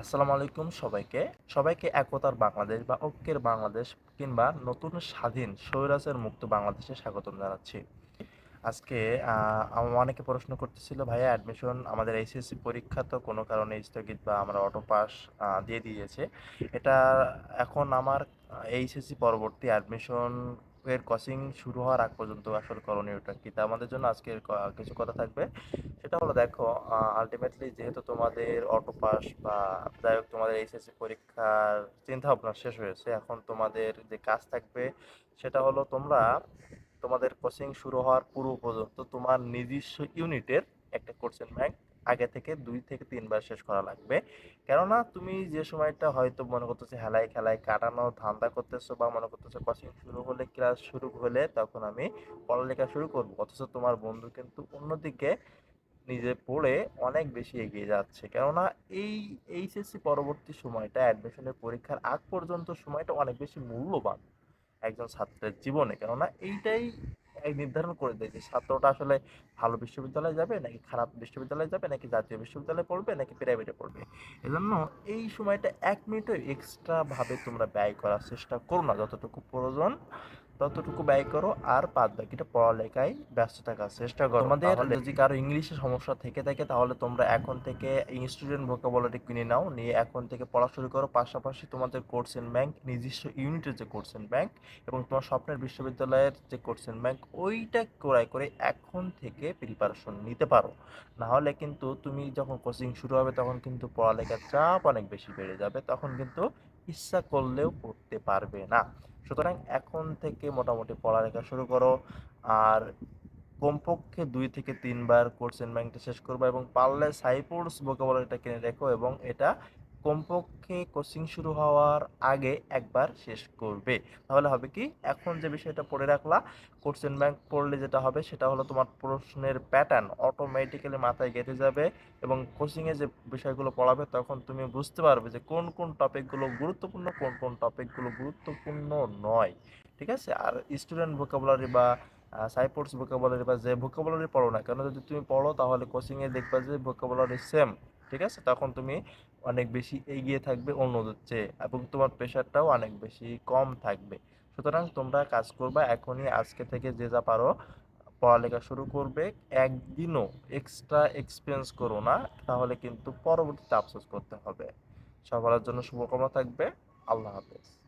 আসসালামু আলাইকুম সবাইকে। সবাইকে একতার বাংলাদেশ বা ঐক্যের বাংলাদেশ কিংবা নতুন স্বাধীন স্বৈরাচার মুক্ত বাংলাদেশে স্বাগতম জানাচ্ছি। আজকে অনেকে প্রশ্ন করতেছিল, ভাইয়া অ্যাডমিশন আমাদের এইচএসসি পরীক্ষা তো কোনো কারণে স্থগিত বা আমরা অটো পাস দিয়ে দিয়েছে। এটা এখন আমার এইচএসসি পরবর্তী অ্যাডমিশন এর কোচিং শুরু হওয়ার আগ পর্যন্ত আসলে করণীয়টা কি? তা আমাদের জন্য আজকের কিছু কথা থাকবে। সেটা হলো দেখো আলটিমেটলি যেহেতু তোমাদের অটো পাস বা যাই হোক তোমাদের এইচএসসি পরীক্ষার চিন্তা ভাবনা শেষ হয়েছে, এখন তোমাদের যে কাজ থাকবে সেটা হলো তোমরা তোমাদের কোচিং শুরু হওয়ার পূর্ব পর্যন্ত তোমার নিজস্ব ইউনিটের একটা কোশ্চেন ব্যাংক আগে থেকে দুই থেকে তিনবার শেষ করা লাগবে। কেননা তুমি যে সময়টা হয়তো মনে করতেছো হেলায় খেলায় কাটানো, ধান্দা করতেছো বা মনে করতেছো কোচিং শুরু হলে ক্লাস শুরু হলে তখন আমি পড়ালেখা শুরু করব। অথচ তোমার বন্ধু কিন্তু অন্যদিকে নিজে পড়ে অনেক বেশি এগিয়ে যাচ্ছে। কেননা এই এইচএসসি পরবর্তী সময়টা অ্যাডমিশনের পরীক্ষার আগ পর্যন্ত সময়টা অনেক বেশি মূল্যবান একজন ছাত্রের জীবনে। কেননা এইটাই নির্ধারণ করে দেয় যে ছাত্রটা আসলে ভালো বিশ্ববিদ্যালয়ে যাবে, নাকি খারাপ বিশ্ববিদ্যালয়ে যাবে, নাকি জাতীয় বিশ্ববিদ্যালয়ে পড়বে, নাকি প্রাইভেটে পড়বে। এজন্য এই সময়টা এক মিনিটও এক্সট্রাভাবে তোমরা ব্যয় করার চেষ্টা করো না, যতটুকু প্রয়োজন। ততটুকু ব্যয় করো আর বাদ বাকিটা পড়ালেখায় ব্যস্ত থাকার চেষ্টা করো। তোমাদের যদি কারও ইংলিশে সমস্যা থেকে থাকে তাহলে তোমরা এখন থেকে স্টুডেন্ট ভোকাবুলারি কিনে নাও নিয়ে এখন থেকে পড়া শুরু করো। পাশাপাশি তোমাদের কোর্সেন ব্যাংক নিজস্ব ইউনিটের যে কোর্সেন ব্যাংক এবং তোমার স্বপ্নের বিশ্ববিদ্যালয়ের যে কোর্সেন ব্যাংক ওইটা ক্রয় করে এখন থেকে প্রিপারেশন নিতে পারো। না হলে কিন্তু তুমি যখন কোচিং শুরু হবে তখন কিন্তু পড়ালেখার চাপ অনেক বেশি বেড়ে যাবে তখন কিন্তু ইচ্ছা করলেও পড়তে পারবে না। সুতরাং এখন থেকে মোটামুটি পড়ালেখা শুরু করো। আর কমপক্ষে দুই থেকে তিনবার কোর্সেন ব্যাংকটা শেষ করব এবং পারলে সাইপোর্টস ভোকাবুলারিটা কিনে রেখো এবং এটা কমপক্ষে কোচিং শুরু হওয়ার আগে একবার শেষ করবে। তাহলে হবে কি, এখন যে বিষয়টা পড়ে রাখলা কোর্সেন ব্যাংক পড়লে যেটা হবে সেটা হলো তোমার প্রশ্নের প্যাটার্ন অটোমেটিক্যালি মাথায় গেঁথে যাবে এবং কোচিংয়ে যে বিষয়গুলো পড়াবে তখন তুমি বুঝতে পারবে যে কোন কোন টপিকগুলো গুরুত্বপূর্ণ, কোন কোন টপিকগুলো গুরুত্বপূর্ণ নয়। ঠিক আছে? আর স্টুডেন্ট ভোকাবুলারি বা সাইপোর্টস ভোকাবুলারি বা যে ভোকাবুলারি পড়ো না কেন, যদি তুমি পড়ো তাহলে কোচিংয়ে দেখবা যে ভোকাবুলারি সেম ঠিক আছে? তখন তুমি অনেক বেশি এগিয়ে থাকবে অন্যদের চেয়ে এবং তোমার প্রেশারটাও অনেক বেশি কম থাকবে। সুতরাং তোমরা কাজ করবা এখনই, আজকে থেকে যে যা পারো, পড়ালেখা শুরু করবে। একদিনও এক্সট্রা এক্সপিরিয়েন্স করো না, তাহলে কিন্তু পরবর্তীতে আফসোস করতে হবে। সবার জন্য শুভকামনা থাকবে। আল্লাহ হাফেজ।